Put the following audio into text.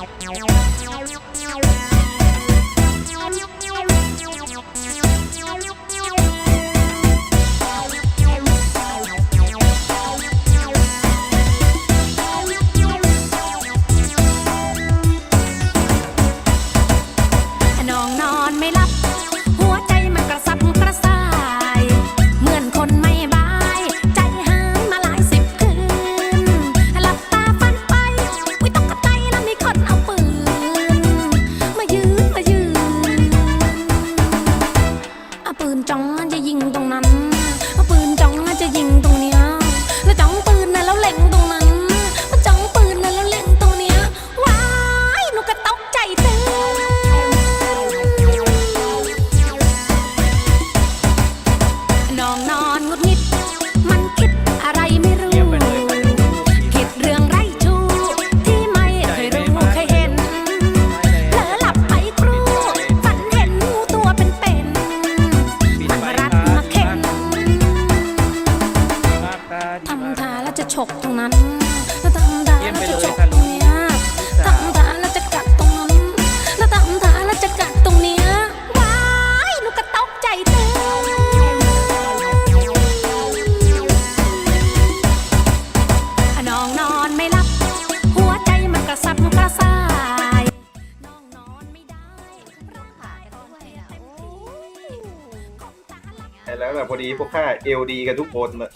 Ow, ow, ow, ow. ยิงตรงนั้นเอาปืนจ้องจะยิงตรงเนี้ยแล้วจ้องปืนนะแล้วเล็งตรงนั้นจ้องปืนนะแล้วเล็งตรงเนี้ยว้ายหนูก็ตกใจเตื่นน้องน้อง ตาแล้วจะฉกตรงนั้นแล้วตั้าแล้วจะฉกตรงเนี้ยตั้ตาแล้วจะกัดตรงนั้นแล้วตั้าแล้วจะกัดตรงเนี้ยว้ายหนูกะตกใจเต้น้องนอนไม่หลับ หัวใจมันกระสับกระซ่ายนองนอนไม่ได้แล้วแบบพอดีพวกข้าเอลดีกันทุกคนเลย